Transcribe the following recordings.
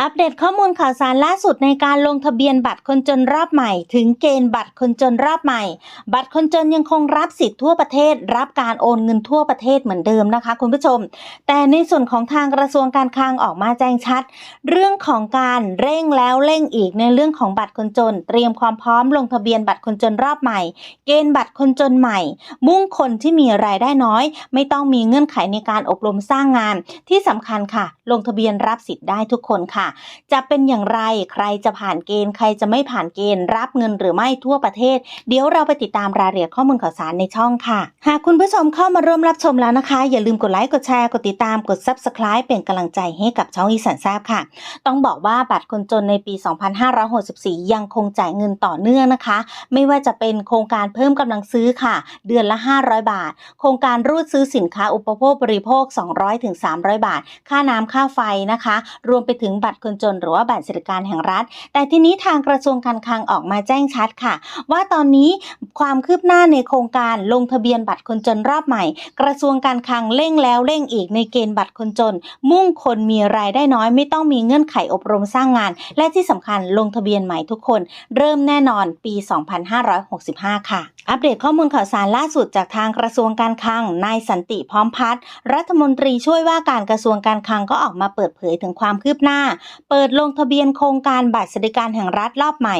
อัปเดตข้อมูลข่าวสารล่าสุดในการลงทะเบียนบัตรคนจนรอบใหม่ ถึงเกณฑ์บัตรคนจนรอบใหม่ บัตรคนจนยังคงรับสิทธิ์ทั่วประเทศ รับการโอนเงินทั่วประเทศเหมือนเดิมนะคะ คุณผู้ชม แต่ในส่วนของทางกระทรวงการคลังออกมาแจ้งชัด เรื่องของการเร่งแล้วเร่งอีกในเรื่องของบัตรคนจน เตรียมความพร้อมลงทะเบียนบัตรคนจนรอบใหม่ เกณฑ์บัตรคนจนใหม่ มุ่งคนที่มีรายได้น้อย ไม่ต้องมีเงื่อนไขในการอบรมสร้างงาน ที่สำคัญค่ะ ลงทะเบียนรับสิทธิ์ได้ทุกคนค่ะจะเป็นอย่างไรใครจะผ่านเกณฑ์ ใครจะไม่ผ่านเกณฑ์ รับเงินหรือไม่ทั่วประเทศ เดี๋ยวเราไปติดตามรายละเอียดข้อมูลข่าวสารในช่องค่ะ หากคุณผู้ชมเข้ามาร่วมรับชมแล้วนะคะ อย่าลืมกดไลค์กดแชร์กดติดตามกด Subscribe เป็นกำลังใจให้กับช่องอีสานทราบค่ะ ต้องบอกว่าบัตรคนจนในปี 2564 ยังคงจ่ายเงินต่อเนื่องนะคะ ไม่ว่าจะเป็นโครงการเพิ่มกำลังซื้อค่ะ เดือนละ 500 บาท โครงการรูดซื้อสินค้าอุปโภคบริโภค 200-300 บาท ค่าน้ำค่าไฟนะคะ รวมไปถึงบัตรคนจนหรือว่าบัตรสวัสดิการแห่งรัฐ แต่ทีนี้ทางกระทรวงการคลังออกมาแจ้งชัดค่ะ ว่าตอนนี้ความคืบหน้าในโครงการลงทะเบียนบัตรคนจนรอบใหม่ กระทรวงการคลังเร่งแล้วเร่งอีกในเกณฑ์บัตรคนจน มุ่งคนมีรายได้น้อยไม่ต้องมีเงื่อนไขอบรมสร้างงาน และที่สำคัญลงทะเบียนใหม่ทุกคน เริ่มแน่นอนปี 2565 ค่ะ อัปเดตข้อมูลข่าวสารล่าสุดจากทางกระทรวงการคลัง นายสันติพร้อมพัฒน์รัฐมนตรีช่วยว่าการกระทรวงการคลังก็ออกมาเปิดเผยถึงความคืบหน้า เปิดลงทะเบียนโครงการบัตรสวัสดิการแห่งรัฐรอบใหม่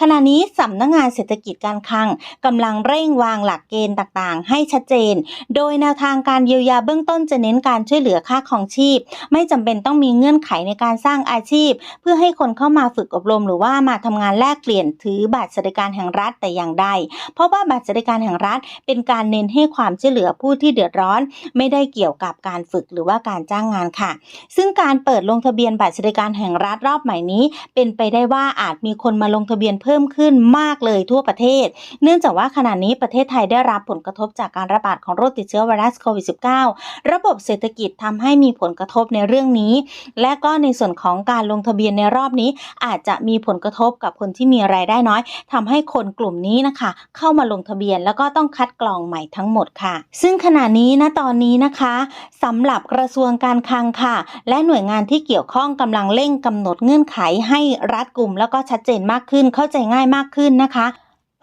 ขณะนี้สำนักงานเศรษฐกิจการคลังกำลังเร่งวางหลักเกณฑ์ต่างๆ ให้ชัดเจน โดยแนวทางการเยียวยาเบื้องต้นจะเน้นการช่วยเหลือค่าครองชีพ ไม่จำเป็นต้องมีเงื่อนไขในการสร้างอาชีพ เพื่อให้คนเข้ามาฝึกอบรม หรือว่ามาทำงานแลกเปลี่ยนถือบัตรสวัสดิการแห่งรัฐแต่อย่างใดเพราะว่าบัตรสวัสดิการแห่งรัฐ เป็นการเน้นให้ความช่วยเหลือผู้ที่เดือดร้อน ไม่ได้เกี่ยวกับการฝึกหรือว่าการจ้างงานค่ะ ซึ่งการเปิดลงทะเบียนบัตรสวัสดิการแห่งรัฐรอบใหม่นี้ เป็นไปได้ว่าอาจมีคนมาลงทะเบียนเพิ่มขึ้นมากเลยทั่วประเทศ เนื่องจากว่าขณะนี้ประเทศไทยได้รับผลกระทบจากการระบาดของโรคติดเชื้อไวรัสโควิด -19 ระบบเศรษฐกิจทำให้มีผลกระทบในเรื่องนี้ และก็ในส่วนของการลงทะเบียนในรอบนี้ อาจจะมีผลกระทบกับคนที่มีรายได้น้อยทำให้คนกลุ่มนี้นะคะ เข้ามาลงทะเบียน แล้วก็ต้องคัดกรองใหม่ทั้งหมดค่ะ ซึ่งขณะนี้นะตอนนี้นะคะสำหรับกระทรวงการคลังค่ะ และหน่วยงานที่เกี่ยวข้องกำลังเร่งกำหนดเงื่อนไขให้รัดกลุ่มแล้วก็ชัดเจนมากขึ้นเข้าใจง่ายมากขึ้นนะคะ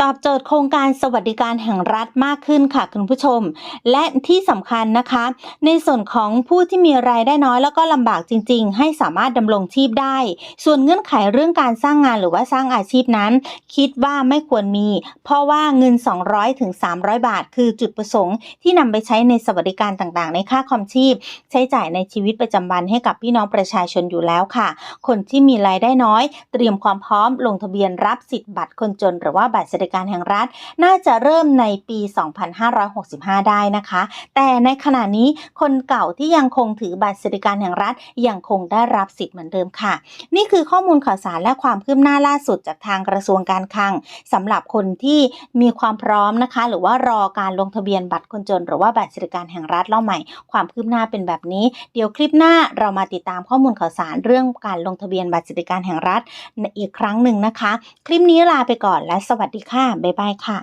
ตอบโจทย์โครงการสวัสดิการแห่งรัฐมากขึ้นค่ะคุณผู้ชม และที่สำคัญนะคะ ในส่วนของผู้ที่มีรายได้น้อยแล้วก็ลำบากจริง ๆ ให้สามารถดำรงชีพได้ ส่วนเงื่อนไขเรื่องการสร้างงานหรือว่าสร้างอาชีพนั้น คิดว่าไม่ควรมี เพราะว่าเงิน 200ถึง300 บาท คือจุดประสงค์ที่นำไปใช้ในสวัสดิการต่างๆ ในค่าคองชีพ ใช้จ่ายในชีวิตประจำวันให้กับพี่น้องประชาชนอยู่แล้วค่ะ คนที่มีรายได้น้อย เตรียมความพร้อมลงทะเบียนรับสิทธิ์บัตรคนจนหรือว่าบัตรเสวัสดิการแห่งรัฐ น่าจะเริ่มในปี 2565 ได้นะคะ แต่ในขณะนี้คนเก่าที่ยังคงถือบัตรสวัสดิการแห่งรัฐยังคงได้รับสิทธิ์เหมือนเดิมค่ะ นี่คือข้อมูลข่าวสารและความคืบหน้าล่าสุดจากทางกระทรวงการคลังสำหรับคนที่มีความพร้อมนะคะ หรือว่ารอการลงทะเบียนบัตรคนจน หรือว่าบัตรสวัสดิการแห่งรัฐเล่าใหม่ ความคืบหน้าเป็นแบบนี้ เดี๋ยวคลิปหน้าเรามาติดตามข้อมูลข่าวสารเรื่องการลงทะเบียนบัตรสวัสดิการแห่งรัฐอีกครั้งหนึ่งนะคะ คลิปนี้ลาไปก่อนและสวัสดีค่ะค่ะ บ๊ายบายค่ะ